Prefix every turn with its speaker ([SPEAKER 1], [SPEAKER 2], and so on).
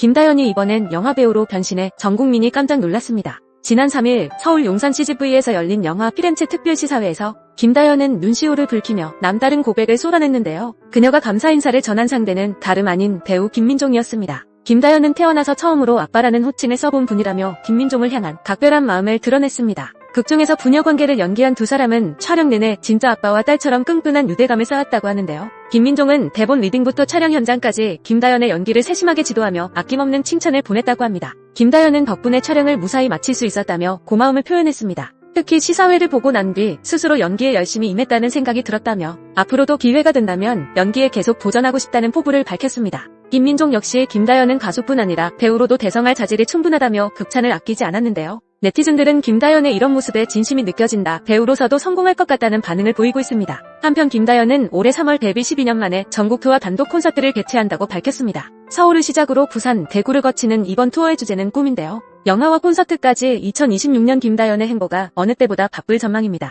[SPEAKER 1] 김다연이 이번엔 영화배우로 변신해 전 국민이 깜짝 놀랐습니다. 지난 3일 서울 용산 CGV에서 열린 영화 피렌체 특별시사회에서 김다연은 눈시울을 붉히며 남다른 고백을 쏟아냈는데요. 그녀가 감사 인사를 전한 상대는 다름 아닌 배우 김민종이었습니다. 김다연은 태어나서 처음으로 아빠라는 호칭을 써본 분이라며 김민종을 향한 각별한 마음을 드러냈습니다. 극중에서 부녀 관계를 연기한 두 사람은 촬영 내내 진짜 아빠와 딸처럼 끈끈한 유대감을 쌓았다고 하는데요. 김민종은 대본 리딩부터 촬영 현장까지 김다연의 연기를 세심하게 지도하며 아낌없는 칭찬을 보냈다고 합니다. 김다연은 덕분에 촬영을 무사히 마칠 수 있었다며 고마움을 표현했습니다. 특히 시사회를 보고 난 뒤 스스로 연기에 열심히 임했다는 생각이 들었다며 앞으로도 기회가 된다면 연기에 계속 도전하고 싶다는 포부를 밝혔습니다. 김민종 역시 김다연은 가수뿐 아니라 배우로도 대성할 자질이 충분하다며 극찬을 아끼지 않았는데요. 네티즌들은 김다연의 이런 모습에 진심이 느껴진다. 배우로서도 성공할 것 같다는 반응을 보이고 있습니다. 한편 김다연은 올해 3월 데뷔 12년 만에 전국 투어 단독 콘서트를 개최한다고 밝혔습니다. 서울을 시작으로 부산, 대구를 거치는 이번 투어의 주제는 꿈인데요. 영화와 콘서트까지 2026년 김다연의 행보가 어느 때보다 바쁠 전망입니다.